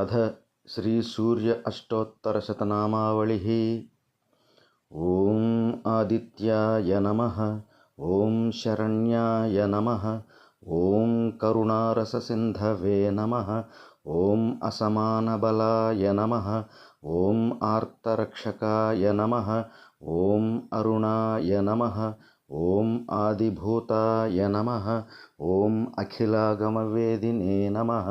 अथ श्रीसूर्य अष्टोत्तरशतनामावलिः। ॐ आदित्याय नमः ॐ शरण्याय नमः ॐ करुणारससिन्धवे नमः ॐ असमानबलाय नमः ॐ आर्तरक्षकाय नमः ॐ अरुणाय नमः ॐ आदिभूताय नमः ॐ अखिलागमवेदिने नमः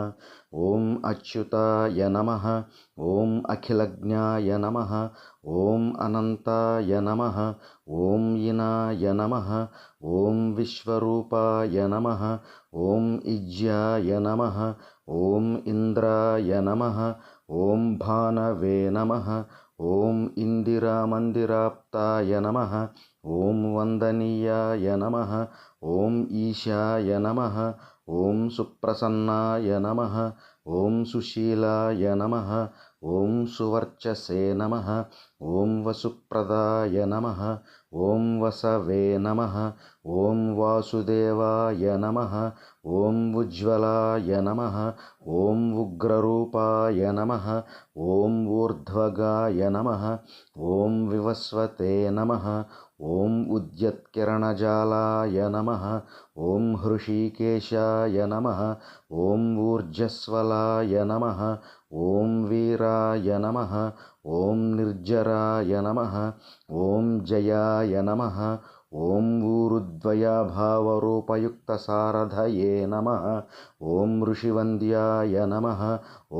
ॐ अच्युताय नमः ॐ अखिलज्ञाय नमः ॐ अनन्ताय नमः ॐ यिनाय नमः ॐ विश्वरूपाय नमः ॐ इज्याय नमः ॐ इन्द्राय नमः ॐ भानवे नमः ॐ इन्दिरामन्दिराप्ताय नमः ॐ वन्दनीयाय नमः ఓం ఈశాయ నమ ఓం సుప్రసన్నాయ నమ ఓం సుశీలాయ నమ ఓం సువర్చసే నమ ఓం వసుప్రదాయ నమ ఓం వసవే నమ ఓం వాసుదేవాయ నమ ఓం ఉజ్వలాయ నమ ఓం ఉగ్రరూపాయ నమ ఓం ఊర్ధ్వగాయ నమ ఓం వివస్వతే నమ ఓం ఉద్యత్కిరణజాలాయ నమ ఓం హృషీకేశాయ నమ ఓం ఊర్జస్వలాయ నమ ఓం వీరాయ నమ ఓం నిర్జరాయ నమ ఓం జయాయ నమ ఓం ఊరుద్వయాభావరూపయుక్తసారథయే నమ ఓం ఋషివంద్యాయ నమ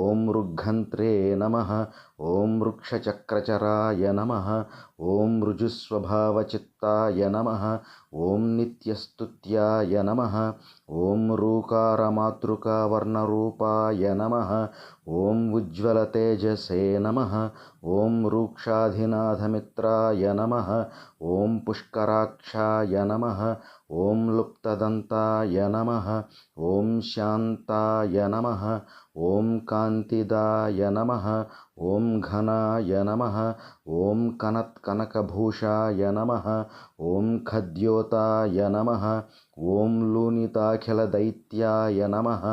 ఓం ఋగ్గంత్రే నమ ఓం వృక్షచక్రచరాయ నమ ఓం ఋజుస్వభావచిత్తాయ నమ ఓం నిత్యస్తుత్యాయ నమ ॐ ऋकारमातृकावर्णरूपाय नमः। ॐ उज्ज्वलतेजसे नमः। ॐ रूक्षाधिनाथमित्राय नमः। ॐ पुष्कराक्षाय नमः ॐ लुप्तदन्ताय नमः ॐ शान्ताय नमः ॐ कान्तिदाय नमः ॐ घनाय नमः ॐ कनत्कनकभूषाय नमः ॐ खद्योताय नमः ॐ लूनिताखिलदैत्याय नमः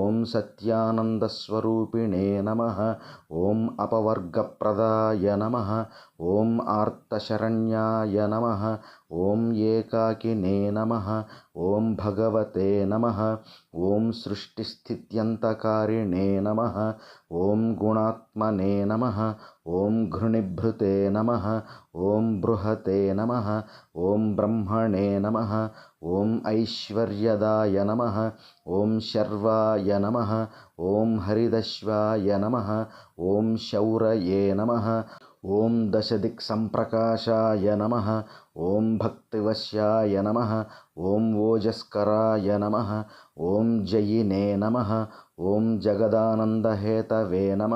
ॐ सत्यानन्दस्वरूपिणे नमः ॐ अपवर्गप्रदाय नमः ॐ आर्तशरण्याय नमः ॐ एकाकिने नमः ॐ भगवते नमः ॐ सृष्टिस्थित्यन्तकारिणे नमः ॐ गुणात्मने नमः ॐ घृणिभृते नमः ॐ बृहते नमः ॐ ब्रह्मणे नमः ॐ ऐश्वर्यदाय नमः ॐ शर्वाय नमः ॐ हरिदश्वाय नमः ॐ शौरये नमः ॐ दशदिक्सम्प्रकाशाय नमः ఓం భక్తివశ్యాయ నమ. ఓం ఓజస్కరాయ నమ ఓం జయినే నమ ఓం జగదానందహేతవే నమ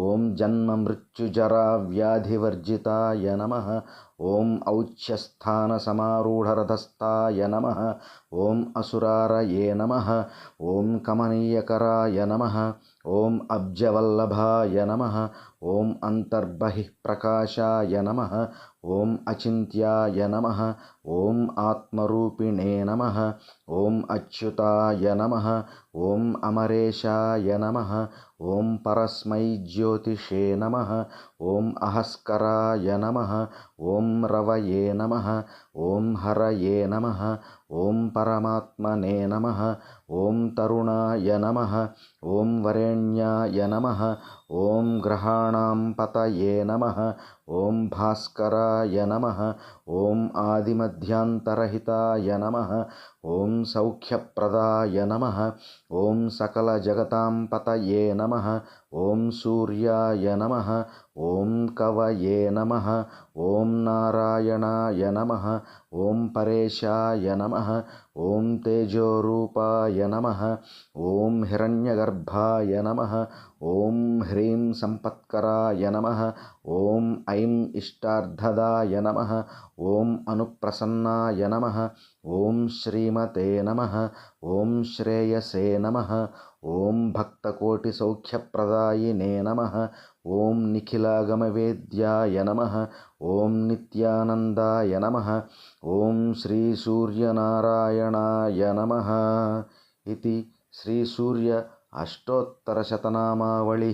ఓం జన్మ మృత్యుజరా వ్యాధివర్జితాయ నమ ఓం ఔచ్ఛస్థానసమారూఢరథస్థాయ నమ ఓం అసురారయే నమ ఓం కమనీయకరాయ నమ ఓం అబ్జవల్లభాయ నమ ఓం అంతర్బహిః ప్రకాశాయ నమ ఓం అచింత్యాయ నమ ఓం ఆత్మరూప రూపిణే నమ ఓం అచ్యుతాయ నమ ఓం అమరేశాయ నమ ॐ परस्मै ज्योतिषे नमः ॐ अहस्कराय नमः ॐ रवये नमः ॐ हरये नमः ॐ परमात्मने नमः ॐ तरुणाय नमः ॐ वरेण्याय नमः ॐ ग्रहाणां पतये नमः ॐ भास्कराय नमः ॐ आदिमध्यान्तरहिताय नमः ఓం సౌఖ్యప్రదాయ నమ ఓం సకల జగతాంపతయే నమ ఓం సూర్యాయ నమ ఓం కవయే నమ ఓం నారాయణాయ నమ ఓం పరేశాయ నమ ఓం తేజోరూపాయ నమ ఓం హిరణ్యగర్భాయ నమ ఓం హ్రీం సంపత్కరాయ నమ ఓం ఐం ఇష్టార్థదాయ నమ ఓం అనుప్రసన్నాయ నమ ఓం శ్రీమతే నమ ఓం శ్రేయసే నమ ఓం భక్తకోటి సౌఖ్యప్రదాయినే నమ. ఓం నిఖిలాగమవేద్యాయ నమ. ఓం నిత్యానందాయ నమ. ఓం శ్రీ సూర్యనారాయణాయ నమ. ఇది శ్రీ సూర్య అష్టోత్తరశతనామావళి